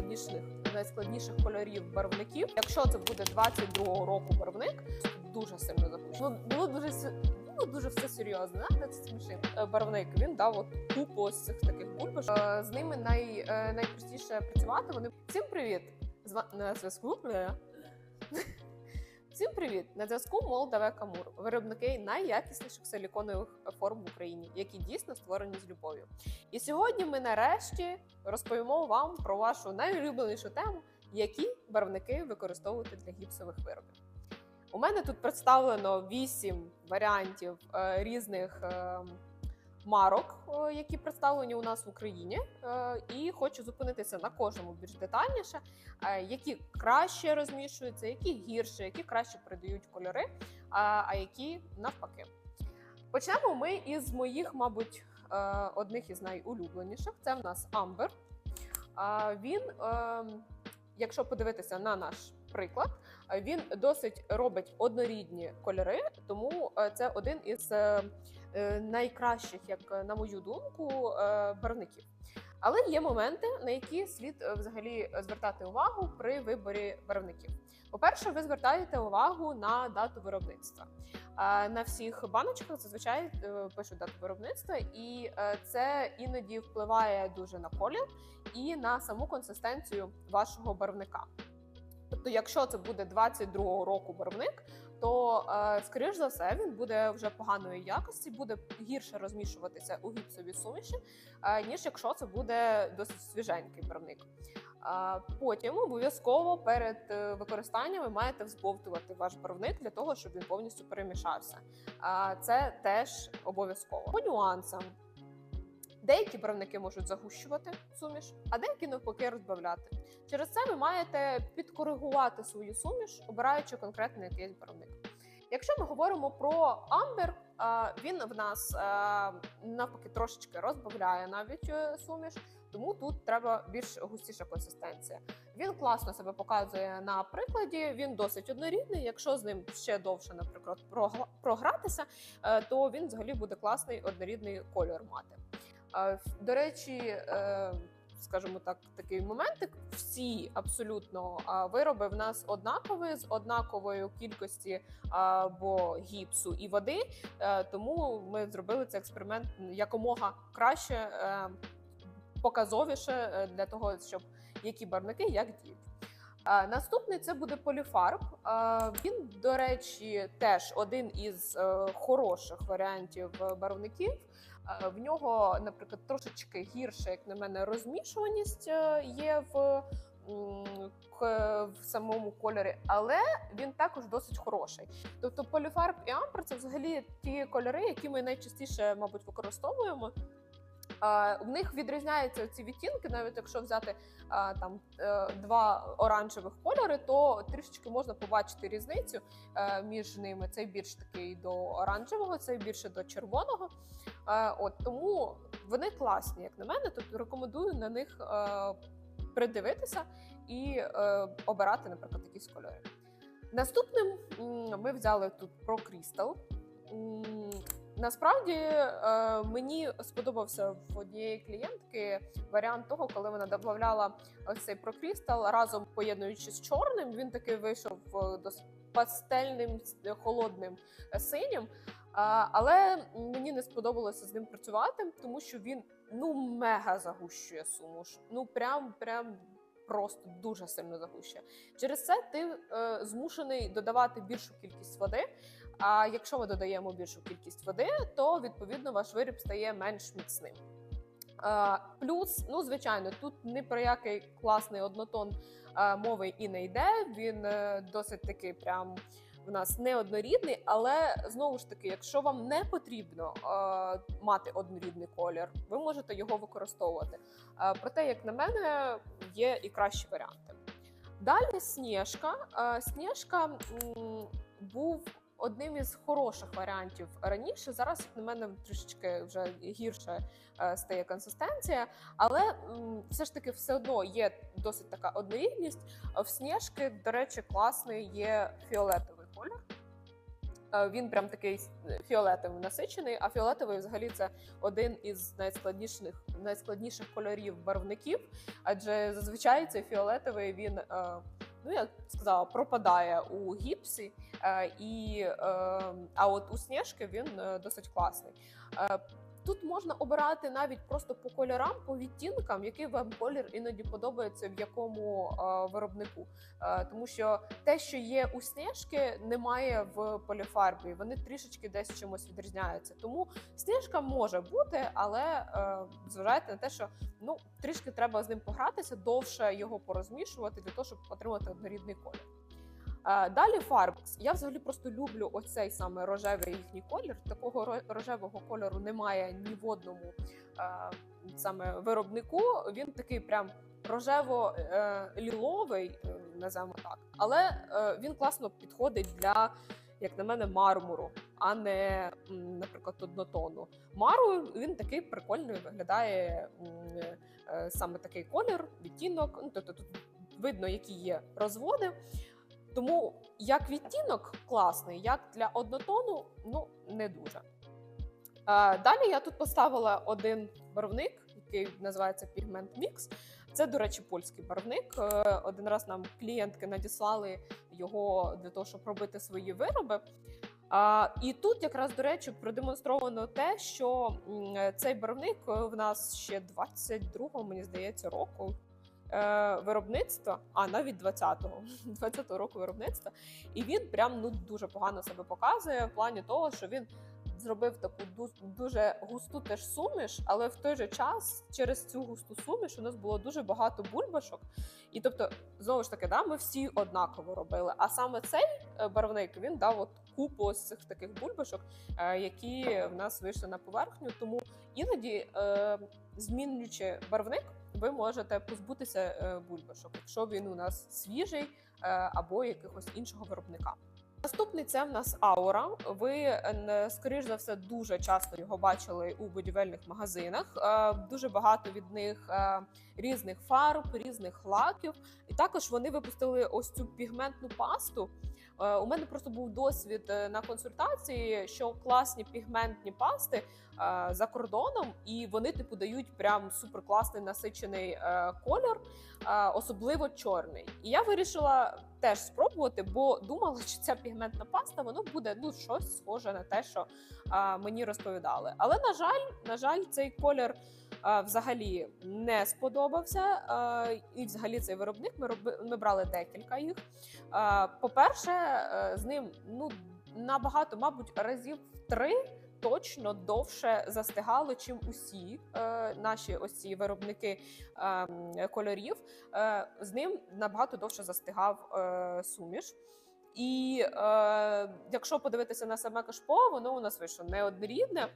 найскладніших найскладніших кольорів барвників. Якщо це буде 22-го року барвник, дуже сильно запущено. Ну, було дуже було дуже все серйозно. да? це смішно. Е, Барвник він дав от купу ось цих таких бульбашок. Е, З ними най, е, найпростіше працювати. Вони всім привіт! З на зв'язку. Всім привіт! На зв'язку Молдаве Камур, виробники найякісніших силіконових форм в Україні, які дійсно створені з любов'ю. І сьогодні ми нарешті розповімо вам про вашу найулюбленішу тему, які барвники використовувати для гіпсових виробів. У мене тут представлено вісім варіантів е, різних е, марок, е, які представлені у нас в Україні. Е, і хочу зупинитися на кожному більш детальніше, е, які краще розмішуються, які гірше, які краще передають кольори, а, які навпаки. Почнемо ми із моїх, мабуть, одних із найулюбленіших. Це в нас Амбер. Він, е, якщо подивитися на наш приклад, він досить робить однорідні кольори, тому це один із найкращих, як е, на мою думку, е, барвників. Але є моменти, на які слід е, взагалі звертати увагу при виборі барвників. По-перше, ви звертаєте увагу на дату виробництва. На всіх баночках зазвичай е, пишуть дату виробництва, і е, це іноді впливає дуже на колір і на саму консистенцію вашого барвника. Тобто, якщо це буде 22-го року барвник, то е, скоріш за все він буде вже поганої якості, буде гірше розмішуватися у гіпсовій суміші, е, ніж якщо це буде досить свіженький барвник. Потім обов'язково перед е, використанням ви маєте взбовтувати ваш барвник для того, щоб він повністю перемішався. Це теж обов'язково. По нюансам. Деякі барвники можуть загущувати суміш, а деякі навпаки розбавляти. Через це ви маєте підкоригувати свою суміш, обираючи конкретний якийсь барвник. Якщо ми говоримо про амбер, він в нас навпаки трошечки розбавляє навіть е, суміш, тому тут треба більш густіша консистенція. Він класно себе показує на прикладі. Він досить однорідний. Якщо з ним ще довше, наприклад, програтися, е, то він взагалі буде класний однорідний кольор мати. До речі, е, скажімо так, такий моментик. Всі абсолютно вироби в нас однакові з однаковою кількості або гіпсу і води. Е, Тому ми зробили цей експеримент якомога краще, е, показовіше для того, щоб які барвники як діють. Наступний це буде поліфарб. Він, до речі, теж один із е, хороших варіантів е, барвників. В нього, наприклад, трошечки гірше, як на мене, розмішуваність е, є в, в самому кольорі, але він також досить хороший. Тобто поліфарб і амбр це взагалі ті кольори, які ми найчастіше, мабуть, використовуємо. В них відрізняються ці відтінки, навіть якщо взяти там е, два оранжевих кольори, то трішечки можна побачити різницю е, між ними. Цей більш такий до оранжевого, цей більше до червоного. Е, От тому вони класні, як на мене. Тобто рекомендую на них придивитися і обирати, наприклад, якісь кольори. Наступним ми взяли тут про Crystal. Насправді е, мені сподобався в однієї клієнтки варіант того, коли вона додавала цей прокрістал разом поєднуючи з чорним. Він такий вийшов е, досить пастельним, холодним е, синім. А, але мені не сподобалося з ним працювати, тому що він ну мега загущує сумуш. Ну прям прям. Просто дуже сильно загущує. Через це ти е, змушений додавати більшу кількість води. А якщо ми додаємо більшу кількість води, то відповідно ваш виріб стає менш міцним. Плюс, ну звичайно, тут ні про який класний однотон мови і не йде. Він е, досить такий прям в нас неоднорідний, але знову ж таки, якщо вам не потрібно мати однорідний колір, ви можете його використовувати. Проте, як на мене, є і кращі варіанти. Далі Сніжка. Сніжка був одним із хороших варіантів раніше. Зараз, на мене, трішечки вже гірше е, стає консистенція, але все ж таки все одно є досить така однорідність. В Сніжки, до речі, класний є фіолетовий колір. Е, Він прям такий фіолетовий насичений, а фіолетовий взагалі це один із найскладніших найскладніших кольорів барвників. Адже зазвичай цей фіолетовий він, е, ну як сказала, пропадає у гіпсі, е, і, е, а от у сніжки він е, досить класний. Тут можна обирати навіть просто по кольорам, по відтінкам, який вам колір іноді подобається в якому е, виробнику. Е, тому що те, що є у сніжки, немає в поліфарбі. Вони трішечки десь чимось відрізняються. Тому сніжка може бути, але е, зважайте на те, що ну трішки треба з ним погратися, довше його порозмішувати для того, щоб отримати однорідний колір. Е, Далі Farbex. Я взагалі просто люблю оцей саме рожевий їхній колір. Такого рожевого кольору немає ні в одному е, саме виробнику. Він такий прям рожево-ліловий, називаємо так. Але е, він класно підходить для, як на мене, мармуру, а не, наприклад, однотону. Мару він такий прикольний виглядає е, саме такий колір, відтінок. Ну, тобто тут видно, які є розводи. Тому як відтінок класний, як для однотону, ну не дуже. Далі я тут поставила один барвник, який називається Pigment Mix. Це, до речі, польський барвник. Е, Один раз нам клієнтки надіслали його для того, щоб робити свої вироби. І тут якраз до речі продемонстровано те, що цей барвник е, в нас ще 22-го, мені здається, року виробництва, а навіть 20-го, 20-го року виробництва. І він прям ну дуже погано себе показує в плані того, що він зробив таку дуже густу теж суміш, але в той же час через цю густу суміш у нас було дуже багато бульбашок. І тобто, знову ж таки, да, ми всі однаково робили. А саме цей е, барвник він дав от купу ось цих таких бульбашок, е, які в нас вийшли на поверхню. Тому іноді, е, змінюючи барвник, ви можете позбутися е, бульбашок, якщо він у нас свіжий е, або якогось іншого виробника. Наступний це в нас аура. Ви е, скоріш за все дуже часто його бачили у будівельних магазинах. Дуже багато від них різних фарб, різних лаків. І також вони випустили ось цю пігментну пасту. Е, У мене просто був досвід е, на консультації, що класні пігментні пасти е, за кордоном, і вони типу дають прям суперкласний насичений кольор, особливо чорний. І я вирішила теж спробувати, бо думала, що ця пігментна паста воно буде ну щось схоже на те, що е, мені розповідали. Але на жаль, на жаль, цей колір. е, Взагалі не сподобався, Е, і взагалі цей виробник ми роби, ми брали декілька їх. Е, По-перше, е, з ним ну набагато, мабуть, разів в три точно довше застигало, чим усі е, наші ось ці виробники е, кольорів. Е, З ним набагато довше застигав е, суміш. І е, якщо подивитися на саме кашпо, воно у нас вийшло неоднорідне.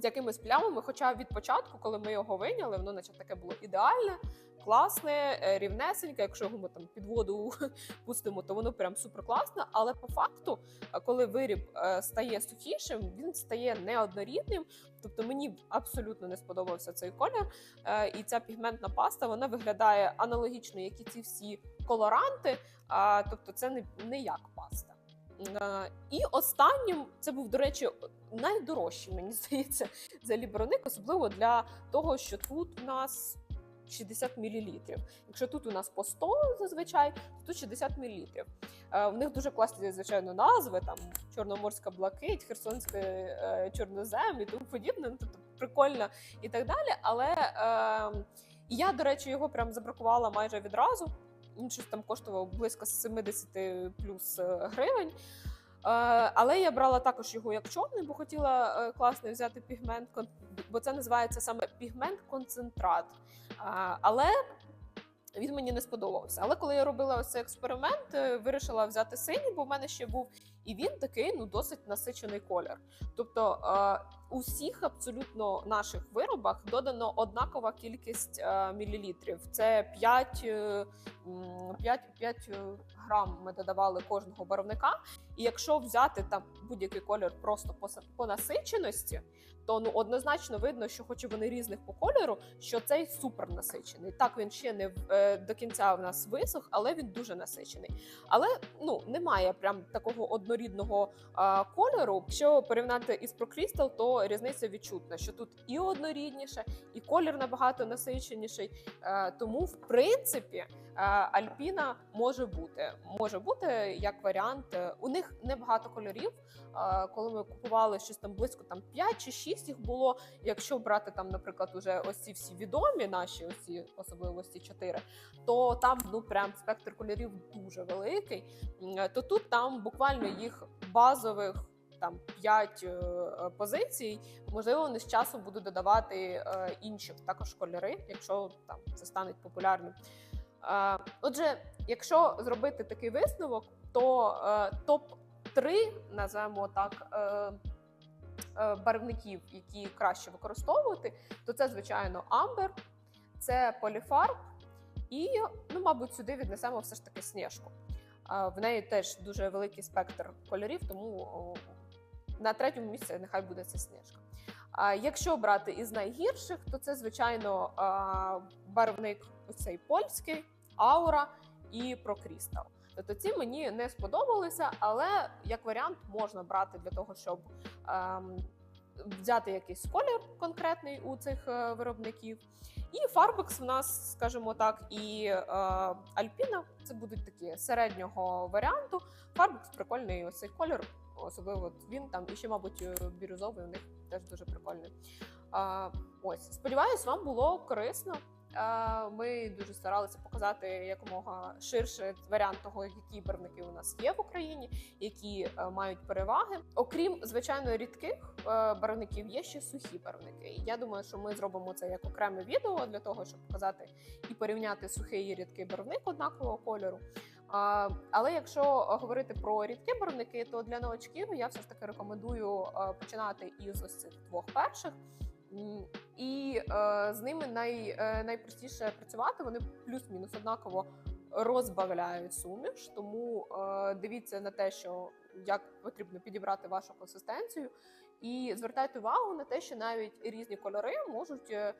З якимись плямами, хоча від початку, коли ми його вийняли, воно наче таке було ідеальне, класне, е, рівнесеньке. Якщо його ми там під воду пустимо, то воно прям супер класне. Але по факту, е, коли виріб е, стає сухішим, він стає неоднорідним. Тобто мені абсолютно не сподобався цей колір. І ця пігментна паста вона виглядає аналогічно, як і ці всі колоранти. Тобто, це не, не як паста. Е, І останнім це був, до речі, найдорожчий, мені здається, за ліброник, особливо для того, що тут у нас 60 мл. Якщо тут у нас по 100 зазвичай, то тут 60 мл. В них дуже класні, звичайно, назви: там Чорноморська блакить, Херсонська е, чорнозем і тому подібне. Ну, тобто прикольно і так далі. Але е, я, до речі, його прям забракувала майже відразу. Щось там коштував близько 70 плюс е, гривень. Е, Але я брала також його як чорний, бо хотіла е, класний взяти пігмент, бо це називається саме пігмент-концентрат. Але він мені не сподобався. Але коли я робила ось цей експеримент, вирішила взяти синій, бо в мене ще був, і він такий ну досить насичений колір. Тобто у всіх абсолютно наших виробах додано однакова кількість е, мілілітрів. Це 5, е, 5, 5 е, грам ми додавали кожного барвника. І якщо взяти там будь-який колір просто по, по насиченості, то ну однозначно видно, що хоч вони різних по кольору, що цей супер насичений. Так він ще не е, до кінця в нас висох, але він дуже насичений. Але ну немає прям такого однорідного а, кольору. Якщо порівняти із Pro Crystal, різниця відчутна, що тут і однорідніше, і колір набагато насиченіший. Е, тому, в принципі, е, Альпіна може бути. Може бути як варіант. Е, У них небагато кольорів. Коли ми купували щось там близько там 5 чи 6 їх було. Якщо брати там, наприклад, уже ось ці всі відомі наші ось ці особливості 4, то там ну прям спектр кольорів дуже великий. То тут там буквально їх базових там 5 позицій. Можливо, вони з часом будуть додавати е, інші також кольори, якщо там це стане популярним. Е, Отже, якщо зробити такий висновок, то е, топ 3 називаємо так. е, е, Барвників, які краще використовувати, то це звичайно амбер, це поліфарб, і, ну, мабуть, сюди віднесемо все ж таки сніжку. В неї теж дуже великий спектр кольорів, тому на третьому місці нехай буде це сніжка. А якщо брати із найгірших, то це звичайно барвник оцей польський, аура і прокрістал. Тобто ці мені не сподобалися, але як варіант можна брати для того, щоб ем, взяти якийсь колір конкретний у цих е, виробників. І Фарбекс в нас, скажімо так, і е, Альпіна це будуть такі середнього варіанту. Фарбекс прикольний ось цей колір, особливо він там і ще, мабуть, е, бірюзовий у них теж дуже прикольний. Е, ось, сподіваюсь, вам було корисно. Ми дуже старалися показати якомога ширше варіант того, які барвники у нас є в Україні, які е, мають переваги. Окрім звичайно рідких е, барвників, є ще сухі барвники. Я думаю, що ми зробимо це як окреме відео для того, щоб показати і порівняти сухий і рідкий барвник однакового кольору. Але якщо говорити про рідкі барвники, то для новачків я все ж таки рекомендую починати із ось цих двох перших. І е, з ними най, е, найпростіше працювати. Вони плюс-мінус однаково розбавляють суміш. Тому е, дивіться на те, що як потрібно підібрати вашу консистенцію, і звертайте увагу на те, що навіть різні кольори можуть е,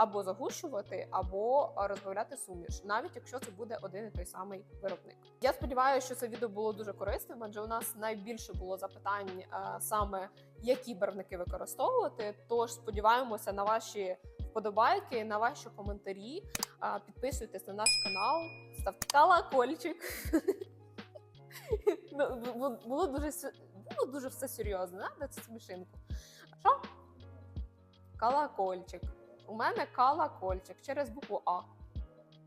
або загущувати, або розбавляти суміш, навіть якщо це буде один і той самий виробник. Я сподіваюся, що це відео було дуже корисним, адже у нас найбільше було запитань саме які барвники використовувати. Тож сподіваємося на ваші вподобайки, на ваші коментарі. Підписуйтесь на наш канал, ставте колокольчик. Ну, бу- бу- Було дуже було дуже все серйозно, да, цю смішинку. Що? Колокольчик. У мене колокольчик через букву А.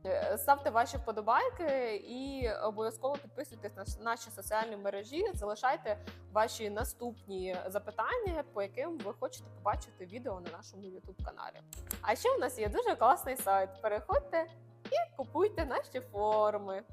Е, Ставте ваші вподобайки і обов'язково підписуйтесь на наші соціальні мережі. Залишайте ваші наступні запитання, по яким ви хочете побачити відео на нашому youtube каналі. А ще у нас є дуже класний сайт. Переходьте і купуйте наші форми.